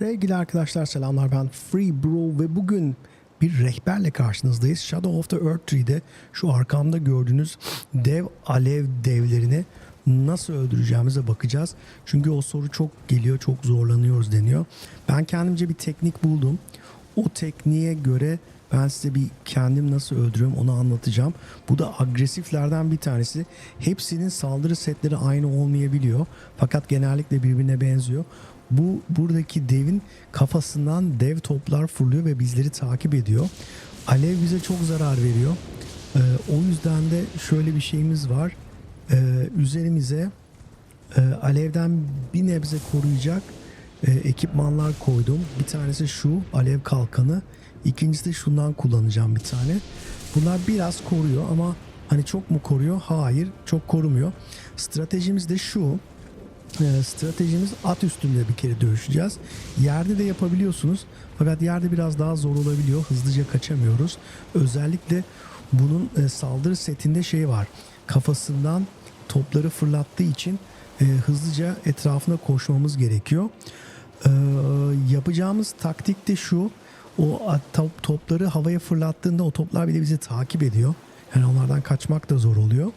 Sevgili arkadaşlar selamlar ben Free Bro ve bugün bir rehberle karşınızdayız. Shadow of the Earth Tree'de şu arkamda gördüğünüz dev alev devlerini nasıl öldüreceğimize bakacağız. Çünkü o soru çok geliyor, çok zorlanıyoruz deniyor. Ben kendimce bir teknik buldum. O tekniğe göre ben size bir kendim nasıl öldürüyorum onu anlatacağım. Bu da agresiflerden bir tanesi. Hepsinin saldırı setleri aynı olmayabiliyor. Fakat genellikle birbirine benziyor. Bu buradaki devin kafasından dev toplar fırlıyor ve bizleri takip ediyor. Alev bize çok zarar veriyor. Ee, o yüzden de şöyle bir şeyimiz var. Ee, üzerimize e, alevden bir nebze koruyacak e, ekipmanlar koydum. Bir tanesi şu alev kalkanı. İkincisi de şundan kullanacağım bir tane. Bunlar biraz koruyor ama hani çok mu koruyor? Hayır, çok korumuyor. Stratejimiz de şu. Ee, stratejimiz at üstünde bir kere dövüşeceğiz. Yerde de yapabiliyorsunuz. Fakat yerde biraz daha zor olabiliyor. Hızlıca kaçamıyoruz. Özellikle bunun e, saldırı setinde şey var. Kafasından topları fırlattığı için e, hızlıca etrafına koşmamız gerekiyor. Ee, yapacağımız taktik de şu. O top, topları havaya fırlattığında o toplar bile bizi takip ediyor. Yani onlardan kaçmak da zor oluyor.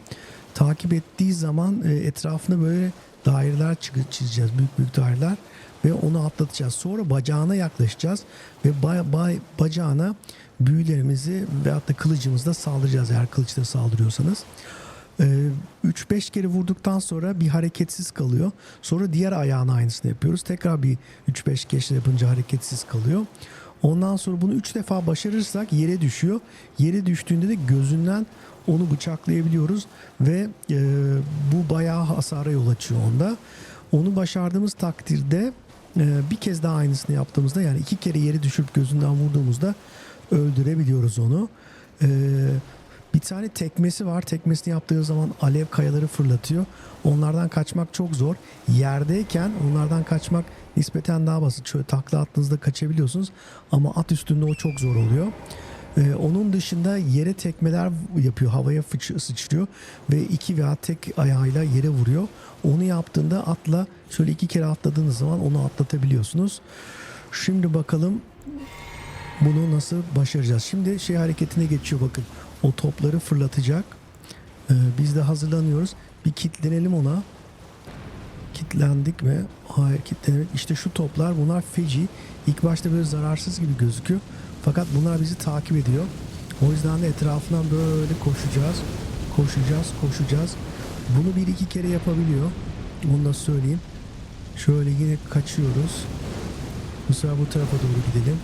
Takip ettiği zaman e, etrafına böyle daireler çizeceğiz. Büyük büyük daireler ve onu atlatacağız. Sonra bacağına yaklaşacağız ve ba- ba- bacağına büyülerimizi veyahut da kılıcımızla saldıracağız eğer kılıçla saldırıyorsanız. Ee, 3-5 kere vurduktan sonra bir hareketsiz kalıyor. Sonra diğer ayağına aynısını yapıyoruz. Tekrar bir 3-5 kez yapınca hareketsiz kalıyor. Ondan sonra bunu 3 defa başarırsak yere düşüyor. Yere düştüğünde de gözünden onu bıçaklayabiliyoruz ve e, bu bayağı hasara yol açıyor onda. Onu başardığımız takdirde e, bir kez daha aynısını yaptığımızda yani iki kere yere düşüp gözünden vurduğumuzda öldürebiliyoruz onu. E, bir tane tekmesi var. Tekmesini yaptığı zaman alev kayaları fırlatıyor. Onlardan kaçmak çok zor. Yerdeyken onlardan kaçmak nispeten daha basit. Şöyle takla attığınızda kaçabiliyorsunuz. Ama at üstünde o çok zor oluyor. Ee, onun dışında yere tekmeler yapıyor. Havaya fıç- sıçrıyor. Ve iki veya tek ayağıyla yere vuruyor. Onu yaptığında atla şöyle iki kere atladığınız zaman onu atlatabiliyorsunuz. Şimdi bakalım bunu nasıl başaracağız? Şimdi şey hareketine geçiyor bakın. O topları fırlatacak. Ee, biz de hazırlanıyoruz. Bir kitlenelim ona. Kitlendik mi? Hayır kitlenemedik. İşte şu toplar bunlar feci. İlk başta böyle zararsız gibi gözüküyor. Fakat bunlar bizi takip ediyor. O yüzden de etrafından böyle koşacağız. Koşacağız, koşacağız. Bunu bir iki kere yapabiliyor. Onu da söyleyeyim. Şöyle yine kaçıyoruz. Bu sefer bu tarafa doğru gidelim.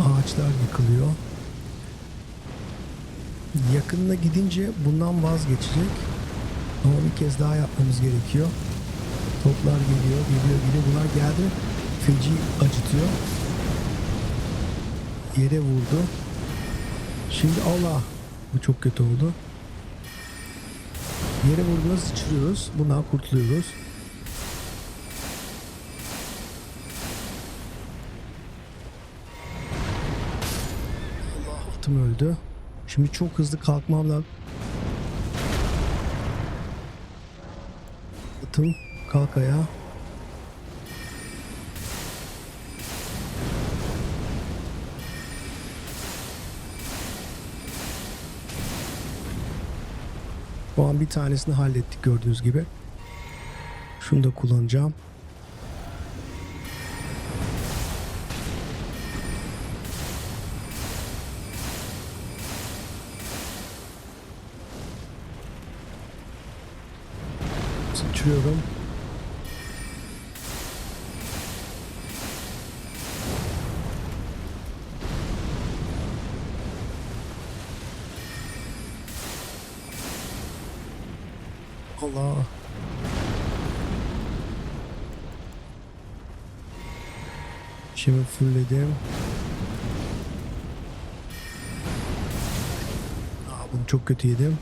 Ağaçlar yıkılıyor. Yakınına gidince bundan vazgeçecek. Ama bir kez daha yapmamız gerekiyor. Toplar geliyor, geliyor, geliyor. Bunlar geldi. Feci acıtıyor. Yere vurdu. Şimdi Allah. Bu çok kötü oldu. Yere vurduğunda sıçrıyoruz. Bundan kurtuluyoruz. Allah atım öldü. Şimdi çok hızlı kalkmam lazım. Atım kalk ayağa. Bu an bir tanesini hallettik gördüğünüz gibi. Şunu da kullanacağım. Sıçrıyorum. Allah. Şimdi fullledim. Aa, bunu çok kötü yedim.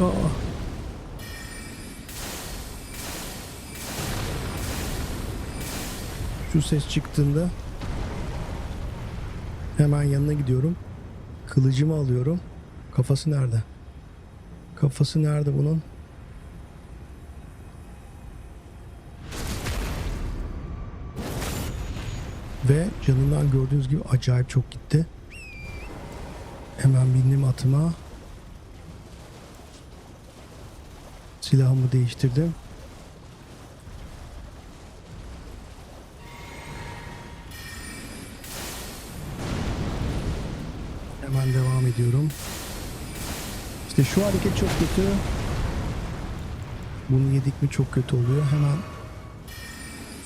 Aa. Şu ses çıktığında hemen yanına gidiyorum. Kılıcımı alıyorum. Kafası nerede? Kafası nerede bunun? Ve canından gördüğünüz gibi acayip çok gitti. Hemen bindim atıma. Silahımı değiştirdim. Hemen devam ediyorum. İşte şu hareket çok kötü. Bunu yedik mi çok kötü oluyor. Hemen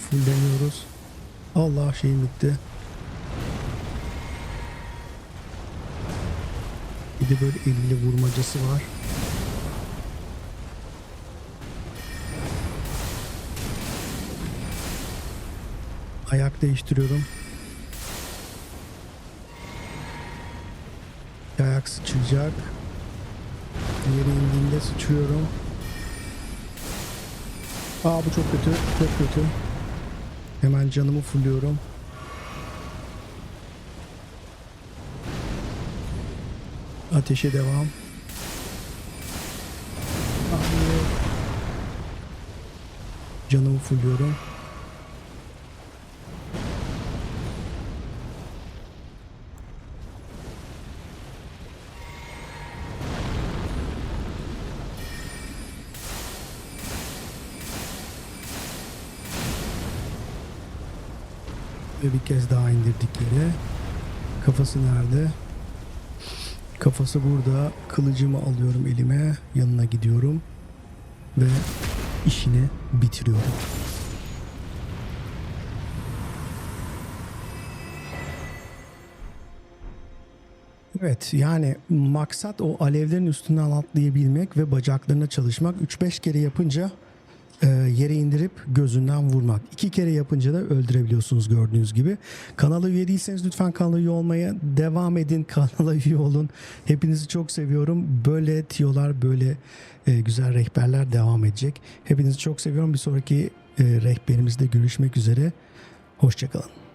fullleniyoruz. Allah şeyim bitti. Bir de böyle eliyle vurmacası var. Ayak değiştiriyorum. Bir ayak sıçrayacak. Diğeri indiğinde sıçrıyorum. Aa bu çok kötü, çok kötü. Hemen canımı fulluyorum. Ateşe devam. Canımı fulluyorum. Ve bir kez daha indirdik yere. Kafası nerede? Kafası burada. Kılıcımı alıyorum elime. Yanına gidiyorum. Ve işini bitiriyorum. Evet yani maksat o alevlerin üstünden atlayabilmek ve bacaklarına çalışmak. 3-5 kere yapınca e, yere indirip gözünden vurmak. İki kere yapınca da öldürebiliyorsunuz gördüğünüz gibi. Kanala üye değilseniz lütfen kanala üye olmaya devam edin. Kanala üye olun. Hepinizi çok seviyorum. Böyle tiyolar, böyle e, güzel rehberler devam edecek. Hepinizi çok seviyorum. Bir sonraki e, rehberimizde görüşmek üzere. Hoşçakalın.